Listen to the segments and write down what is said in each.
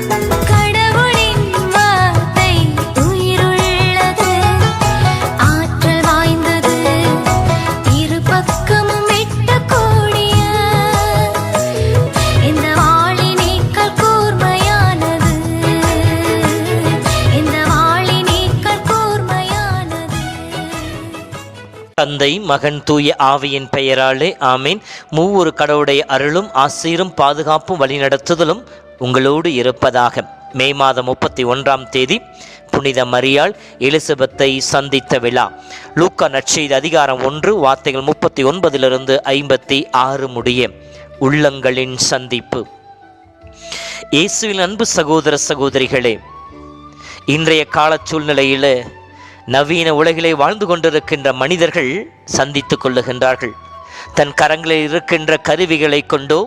Come தந்தை மகன் தூய ஆவியின் பெயராலே ஆமீன். மூவொரு கடவுளுடைய அருளும் ஆசீரும் பாதுகாப்பும் வழிநடத்துதலும் உங்களோடு இருப்பதாக. மே மாதம் முப்பத்தி ஒன்றாம் தேதி புனித மரியாள் எலிசபெத்தை சந்தித்த விழா. லூக்கா நற்செய்தி அதிகாரம் ஒன்று வார்த்தைகள் முப்பத்தி ஒன்பதிலிருந்து ஐம்பத்தி ஆறு முடிய. உள்ளங்களின் சந்திப்பு. இயேசுவின் அன்பு சகோதர சகோதரிகளே இன்றைய கால சூழ்நிலையில் நவீன உலகிலே வாழ்ந்து கொண்டிருக்கின்ற மனிதர்கள் சந்தித்துக் கொள்ளுகின்றார்கள். தன் கரங்களில் இருக்கின்ற கருவிகளை கொண்டோ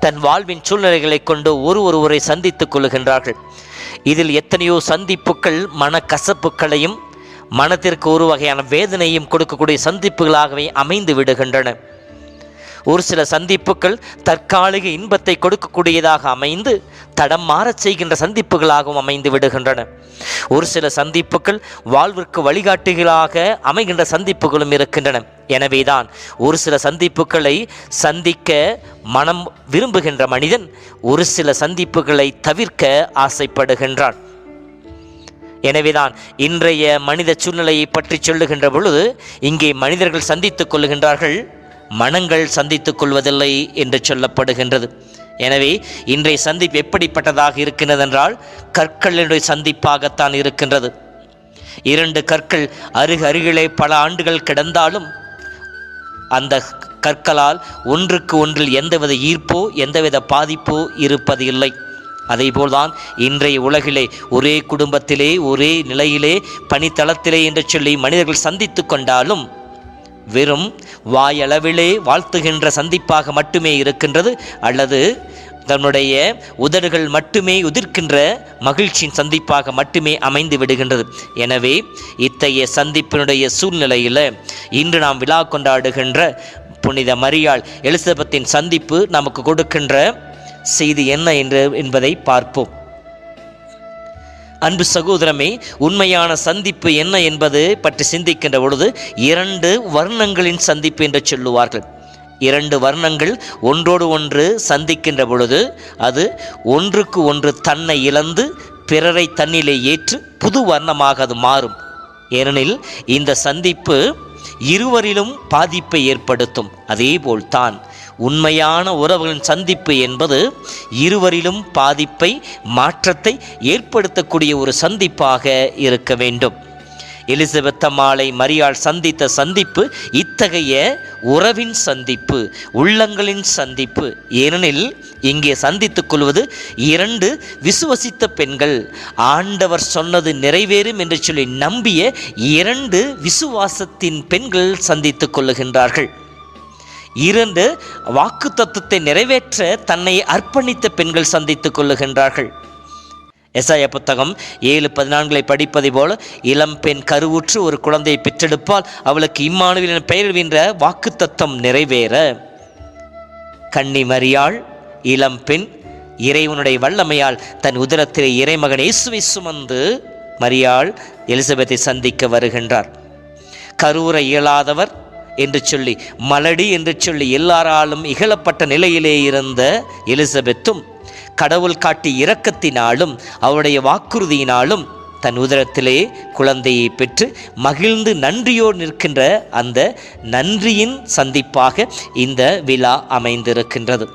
தன் வாழ்வின் சூழ்நிலைகளை கொண்டோ ஒரு ஒருவரை சந்தித்துக் கொள்ளுகின்றார்கள். இதில் எத்தனையோ சந்திப்புகள் மனக்கசப்புகளையும் மனத்திற்கு ஒரு வகையான வேதனையும் கொடுக்கக்கூடிய சந்திப்புகளாகவே அமைந்து விடுகின்றன. ஒரு சில சந்திப்புகள் தற்காலிக இன்பத்தை கொடுக்கக்கூடியதாக அமைந்து தடம் மாறச் செய்கின்ற சந்திப்புகளாகவும் அமைந்து விடுகின்றன. ஒரு சில சந்திப்புகள் வாழ்விற்கு வழிகாட்டுகளாக அமைகின்ற சந்திப்புகளும் இருக்கின்றன. எனவேதான் ஒரு சில சந்திப்புகளை சந்திக்க மனம் விரும்புகின்ற மனிதன் ஒரு சில சந்திப்புகளை தவிர்க்க ஆசைப்படுகின்றான். எனவேதான் இன்றைய மனித சூழ்நிலையை பற்றி சொல்லுகின்ற பொழுது இங்கே மனிதர்கள் சந்தித்துக் கொள்ளுகின்றார்கள். மனங்கள் சந்தித்துக் கொள்வதில்லை என்று சொல்லப்படுகின்றது. எனவே இன்றைய சந்திப்பு எப்படிப்பட்டதாக இருக்கின்றது என்றால் கற்களினுடைய சந்திப்பாகத்தான் இருக்கின்றது. இரண்டு கற்கள் அருகு அருகிலே பல ஆண்டுகள் கிடந்தாலும் அந்த கற்களால் ஒன்றுக்கு ஒன்றில் எந்தவித ஈர்ப்போ எந்தவித பாதிப்போ இருப்பது இல்லை அதேபோல்தான் இன்றைய உலகிலே ஒரே குடும்பத்திலே ஒரே நிலையிலே பணித்தளத்திலே என்று சொல்லி மனிதர்கள் சந்தித்து கொண்டாலும் வெறும் வாயளவிலே வாழ்த்துகின்ற சந்திப்பாக மட்டுமே இருக்கின்றது அல்லது தன்னுடைய உதடுகள் மட்டுமே உதிர்க்கின்ற மகிழ்ச்சியின் சந்திப்பாக மட்டுமே அமைந்து விடுகின்றது. எனவே இத்தகைய சந்திப்பினுடைய சூழ்நிலையில் இன்று நாம் விழா கொண்டாடுகின்ற புனித மரியாள் எலிசபெத்தின் சந்திப்பு நமக்கு கொடுக்கின்ற செய்தி என்ன என்று என்பதை பார்ப்போம். அன்பு சகோதரமே உண்மையான சந்திப்பு என்ன என்பது பற்றி சிந்திக்கின்ற பொழுது இரண்டு வர்ணங்களின் சந்திப்பு என்று சொல்லுவார்கள். இரண்டு வர்ணங்கள் ஒன்றோடு ஒன்று சந்திக்கின்ற பொழுது அது ஒன்றுக்கு ஒன்று தன்னை இழந்து பிறரை தன்னிலே ஏற்று புது வர்ணமாக அது மாறும். ஏனெனில் இந்த சந்திப்பு இருவரிலும் பாதிப்பை ஏற்படுத்தும். அதேபோல்தான். உண்மையான உறவுகளின் சந்திப்பு என்பது இருவரிலும் பாதிப்பை மாற்றத்தை ஏற்படுத்தக்கூடிய ஒரு சந்திப்பாக இருக்க வேண்டும். எலிசபெத் அம்மாளை மரியாள் சந்தித்த சந்திப்பு இத்தகைய உறவின் சந்திப்பு உள்ளங்களின் சந்திப்பு. ஏனெனில் இங்கே சந்தித்துக் கொள்வது இரண்டு விசுவசித்த பெண்கள். ஆண்டவர் சொன்னது நிறைவேறும் என்று சொல்லி நம்பிய இரண்டு விசுவாசத்தின் பெண்கள் சந்தித்துக் கொள்ளுகின்றார்கள். இரண்டு வாக்கு தத்துவத்தை நிறைவேற்ற தன்னை அர்ப்பணித்த பெண்கள் சந்தித்துக் கொள்ளுகின்றார்கள். எஸ்ஐய புத்தகம் ஏழு பதினான்களை படிப்பதை போல இளம்பெண் கருவுற்று ஒரு குழந்தையை பெற்றெடுப்பால் அவளுக்கு இம்மானுவின் பெயர்கின்ற வாக்கு தத்துவம் நிறைவேற. கன்னி மரியாள் இளம்பெண் இறைவனுடைய வல்லமையால் தன் உதரத்திலே இறைமகன் இயேசுவை சுமந்து மரியாள் எலிசபெத்தை சந்திக்க வருகின்றார். கருவுற இயலாதவர் என்று சொல்லி மலடி என்று சொல்லி எல்லாராலும் இகழப்பட்ட நிலையிலே இருந்த எலிசபெத்தும் கடவுள் காட்டி இரக்கத்தினாலும் அவருடைய வாக்குறுதியினாலும் தன் உதரத்திலே குழந்தையை பெற்று மகிழ்ந்து நன்றியோடு நிற்கின்ற அந்த நன்றியின் சந்திப்பாக இந்த விழா அமைந்திருக்கின்றது.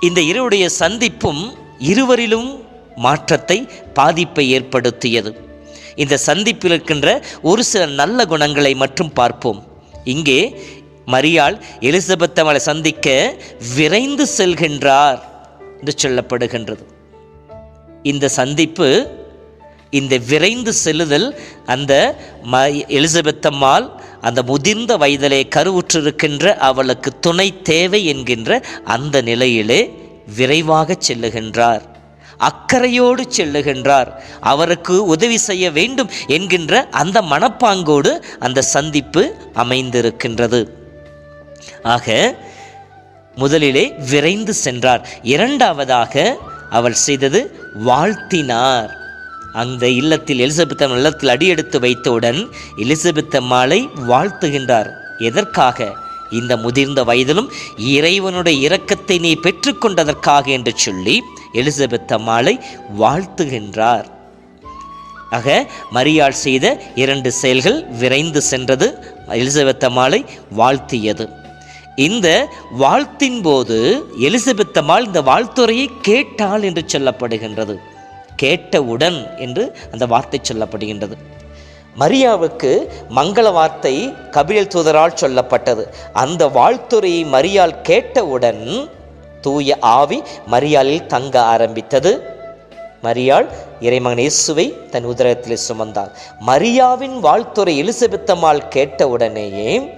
இந்த இருவருடைய சந்திப்பும் இருவரிலும் மாற்றத்தை பாதிப்பை ஏற்படுத்தியது. இந்த சந்திப்பில் இருக்கின்ற ஒரு சில நல்ல குணங்களை மட்டும் பார்ப்போம். இங்கே மரியாள் எலிசபெத் அவளை சந்திக்க விரைந்து செல்கின்றார் என்று சொல்லப்படுகின்றது. இந்த சந்திப்பு இந்த விரைந்து செல்லுதல் அந்த ம எலிசபெத் அம்மாள் அந்த முதிர்ந்த வயதிலே கருவுற்றிருக்கின்ற அவளுக்கு துணை தேவை என்கின்ற அந்த நிலையிலே விரைவாக செல்லுகின்றார். அக்கறையோடு செல்லுகின்றார். அவருக்கு உதவி செய்ய வேண்டும் என்கின்ற அந்த மனப்பாங்கோடு அந்த சந்திப்பு அமைந்திருக்கின்றது. ஆக முதலிலே விரைந்து சென்றார். இரண்டாவதாக அவள் செய்தது வாழ்த்தினார். அந்த இல்லத்தில் எலிசபெத் இல்லத்தில் அடியெடுத்து வைத்தவுடன் எலிசபெத் மாலை வாழ்த்துகின்றார். எதற்காக? இந்த முதிர்ந்த வயதிலும் இறைவனுடைய இரக்கத்தை நீ பெற்றுக்கொண்டதற்காக என்று சொல்லி எலிசபெத் அம்மாளை வாழ்த்துகின்றார். ஆக மரியாள் செய்த இரண்டு செயல்கள் விரைந்து சென்றது எலிசபெத் அம்மாளை வாழ்த்தியது. இந்த வாழ்த்தின் போது எலிசபெத் அம்மாள் இந்த வாழ்த்துறையை கேட்டாள் என்று சொல்லப்படுகின்றது. கேட்டவுடன் என்று அந்த வார்த்தை சொல்லப்படுகின்றது. மரியாவுக்கு மங்கள வார்த்தை கபியல் தூதரால் சொல்லப்பட்டது. அந்த வாழ்த்துறையை மரியால் கேட்டவுடன் தூய ஆவி மரியாலில் தங்க ஆரம்பித்தது. மரியாள் இறைமகன் இயேசுவை தன் உதரத்தில் சுமந்தாள். மரியாவின் வாழ்த்துறை எலிசபெத்தம்மாள் கேட்டவுடனேயே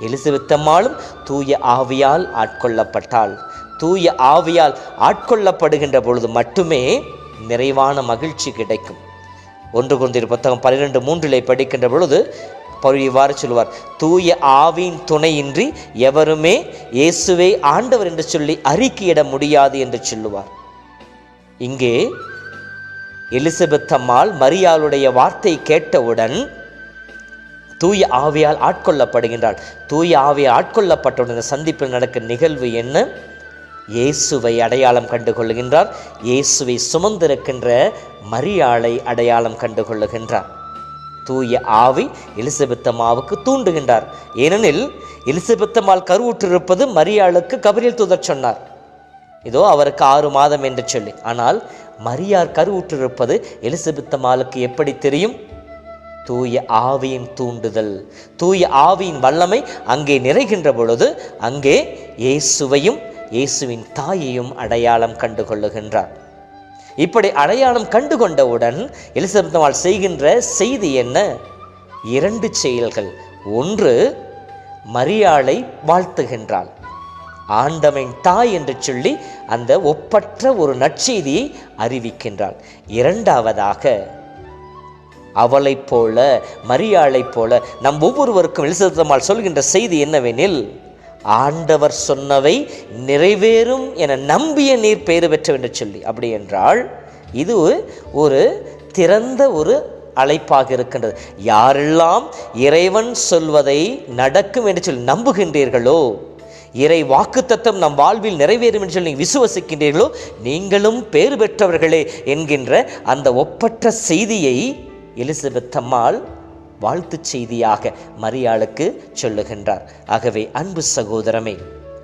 எலிசபெத்தம்மாளும் தூய ஆவியால் ஆட்கொள்ளப்பட்டாள். தூய ஆவியால் ஆட்கொள்ளப்படுகின்ற பொழுது மட்டுமே நிறைவான மகிழ்ச்சி கிடைக்கும். ஒன்று குருந்தியர் புத்தகம் பன்னிரெண்டு மூன்றிலே படிக்கின்ற பொழுது பவுல் இவ்வாறு சொல்லுவார் தூய ஆவியின் துணையின்றி எவருமே இயேசுவே ஆண்டவர் என்று சொல்லி அறிக்கையிட முடியாது என்று சொல்லுவார். இங்கே எலிசபெத் அம்மாள் மரியாளுடைய வார்த்தை கேட்டவுடன் தூய ஆவியால் ஆட்கொள்ளப்படுகின்றாள். தூய ஆவியால் ஆட்கொள்ளப்பட்டவுடன் சந்திப்பில் நடக்கும் நிகழ்வு என்ன? இயேசுவை அடையாளம் கண்டுகொள்ளுகின்றார். இயேசுவை சுமந்திருக்கின்ற மரியாளை அடையாளம் கண்டு கொள்ளுகின்றார் தூய ஆவி எலிசபெத்தம்மாவுக்கு தூண்டுகின்றார். ஏனெனில் எலிசபெத்தம்மாள் கருவுற்றிருப்பது மரியாளுக்கு கபரில் தூதர் சொன்னார். இதோ அவருக்கு ஆறு மாதம் என்று சொல்லி. ஆனால் மரியார் கருவுற்றிருப்பது எலிசபெத்தம்மாளுக்கு எப்படி தெரியும்? தூய ஆவியின் தூண்டுதல் தூய ஆவியின் வல்லமை அங்கே நிறைகின்ற பொழுது அங்கே இயேசுவையும் இயேசுவின் தாயையும் அடையாளம் கண்டுகொள்ளுகின்றார். இப்படி அடையாளம் கண்டு கொண்டவுடன் எலிசபெத்தம்மாள் செய்கின்ற செய்தி என்ன? இரண்டு செயல்கள். ஒன்று மரியாளை வாழ்த்துகின்றாள் ஆண்டவன் தாய் என்று சொல்லி அந்த ஒப்பற்ற ஒரு நற்செய்தியை அறிவிக்கின்றாள் இரண்டாவதாக அவளைப் போல மரியாளைப் போல நம் ஒவ்வொருவருக்கும் எலிசபெத்தம்மாள் சொல்கின்ற செய்தி என்னவெனில் ஆண்டவர் சொன்னவை நிறைவேறும் என நம்பிய நீர் பெயர் பெற்ற என்று சொல்லி. அப்படி என்றால் இது ஒரு திறந்த ஒரு அழைப்பாக இருக்கின்றது. யாரெல்லாம் இறைவன் சொல்வதை நடக்கும் என்று சொல்லி நம்புகின்றீர்களோ இறை வாக்குத்தத்தம் நம் வாழ்வில் நிறைவேறும் என்று சொல்லி நீங்கள் விசுவசிக்கின்றீர்களோ நீங்களும் பேறு பெற்றவர்களே என்கின்ற அந்த ஒப்பற்ற செய்தியை எலிசபெத் அம்மாள் வாழ்த்துச் செய்தியாக மரியாளுக்கு சொல்லுகின்றார். ஆகவே அன்பு சகோதரமே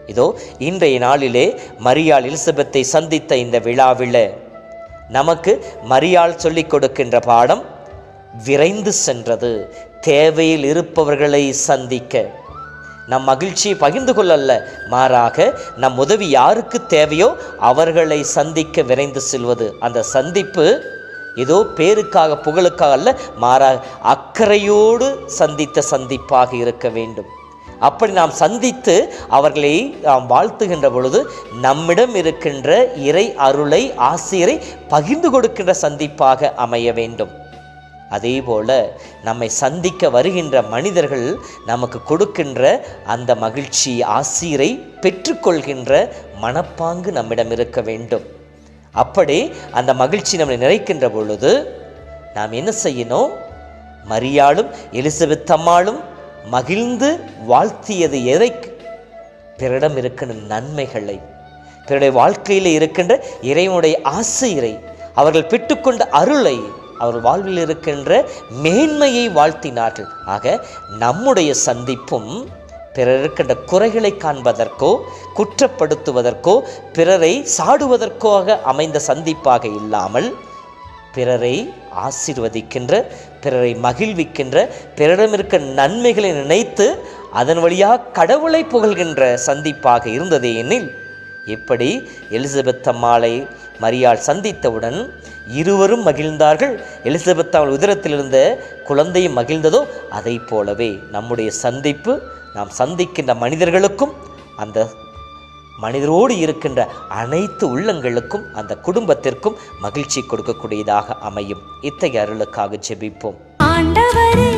இதோ இன்றைய நாளிலே மரியாள் எலிசபெத்தை சந்தித்த இந்த விழாவில் நமக்கு மரியாள் சொல்லிக் கொடுக்கின்ற பாடம் விரைந்து சென்றது. தேவையில் இருப்பவர்களை சந்திக்க. நம் மகிழ்ச்சியை பகிர்ந்து கொள்ளல்ல மாறாக நம் உதவி யாருக்கு தேவையோ அவர்களை சந்திக்க விரைந்து செல்வது. அந்த சந்திப்பு ஏதோ பேருக்காக புகழுக்காக அல்ல மாறாக அக்கறையோடு சந்தித்த சந்திப்பாக இருக்க வேண்டும். அப்படி நாம் சந்தித்து அவர்களை நாம் வாழ்த்துகின்ற பொழுது நம்மிடம் இருக்கின்ற இறை அருளை ஆசிரியரை பகிர்ந்து கொடுக்கின்ற சந்திப்பாக அமைய வேண்டும். அதே போல் நம்மை சந்திக்க வருகின்ற மனிதர்கள் நமக்கு கொடுக்கின்ற அந்த மகிழ்ச்சி ஆசிரை பெற்றுக்கொள்கின்ற மனப்பாங்கு நம்மிடம் இருக்க வேண்டும். அப்படி அந்த மகிழ்ச்சி நம்மை நிறைக்கின்ற பொழுது நாம் என்ன செய்யணும்? மரியாளும் எலிசபெத் அம்மாளும் மகிழ்ந்து வாழ்த்தியது எதை? பிறடம் இருக்கின்ற நன்மைகளை பிறருடைய வாழ்க்கையில் இருக்கின்ற இறைவனுடைய ஆசிரியரை அவர்கள் பெற்றுக்கொண்ட அருளை அவர்கள் வாழ்வில் இருக்கின்ற மேன்மையை வாழ்த்தினார்கள். ஆக நம்முடைய சந்திப்பும் பிறர் இருக்கின்ற குறைகளை காண்பதற்கோ குற்றப்படுத்துவதற்கோ பிறரை சாடுவதற்கோக அமைந்த சந்திப்பாக இல்லாமல் பிறரை ஆசீர்வதிக்கின்ற பிறரை மகிழ்விக்கின்ற பிறரிடம் இருக்க நன்மைகளை நினைத்து அதன் வழியாக கடவுளை புகழ்கின்ற சந்திப்பாக இருந்ததே எனில் எப்படி எலிசபெத் அம்மாளை மரியாள் சந்தித்தவுடன் இருவரும் மகிழ்ந்தார்கள். எலிசபெத் அவள் உதிரத்தில் இருந்த குழந்தையும் மகிழ்ந்ததோ அதை போலவே நம்முடைய சந்திப்பு நாம் சந்திக்கின்ற மனிதர்களுக்கும் அந்த மனிதரோடு இருக்கின்ற அனைத்து உள்ளங்களுக்கும் அந்த குடும்பத்திற்கும் மகிழ்ச்சி கொடுக்கக்கூடியதாக அமையும். இத்தகைய அருளுக்காக ஜெபிப்போம். ஆண்டவரே